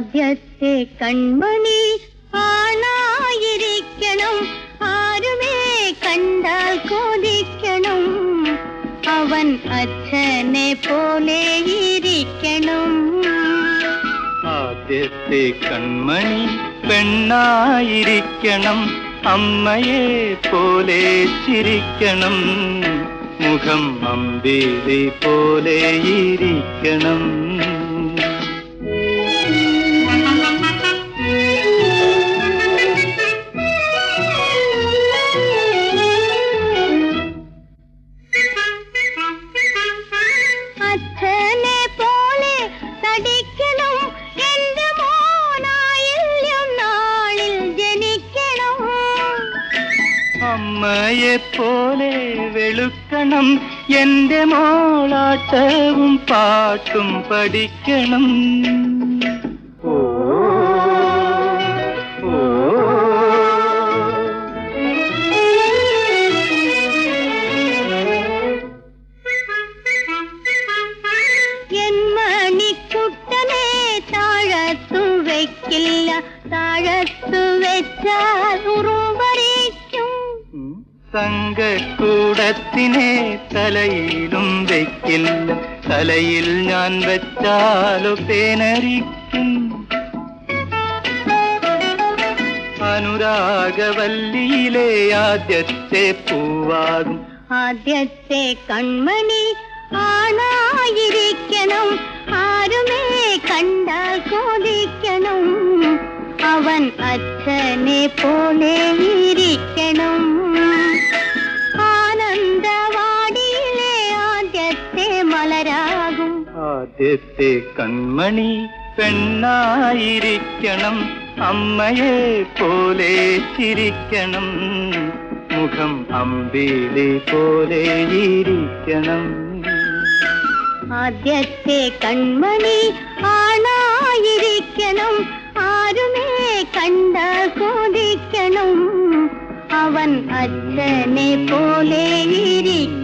ആദ്യത്തെ കൺമണി ആണായിരിക്കണം. ആരുമേ കണ്ടാൽ കൊതിക്കണം അവൻ അച്ഛനെ പോലെ ഇരിക്കണം. ആദ്യത്തെ കൺമണി പെണ്ണായിരിക്കണം. അമ്മയെ പോലെ ചിരിക്കണം. മുഖം അമ്പിളി പോലെ ഇരിക്കണം. അമ്മയെ പോലെ വെളുക്കണം. എന്റെ മോളാട്ടവും പാട്ടും പഠിക്കണം. താഴത്തു വെക്കില്ല. താഴത്തു വെച്ചാൽ ഉറുമ്പരിക്കും സംഘക്കൂടത്തിനെ തലയിലും വെക്കില്ല തലയിൽ ഞാൻ വെച്ചാലോ പേനരിക്കും അനുരാഗവല്ലിയിലെ ആദ്യത്തെ പൂവാകും ആദ്യത്തെ കൺമണി ആണായിരിക്കണം ആരുമേ കണ്ടാൽ കൊതിക്കണം അവൻ അച്ഛനെ പോലെ ഇരിക്കണം ആദ്യത്തെ കൺമണി പെണ്ണായിരിക്കണം അമ്മയെ പോലെ ചിരിക്കണം. മുഖം അമ്പിളി പോലെ ഇരിക്കണം. ആദ്യത്തെ കൺമണി ആണായിരിക്കണം ആരുമേ കണ്ട കൊതിക്കണം അവൻ അച്ഛനെ പോലെ ഇരിക്കണം.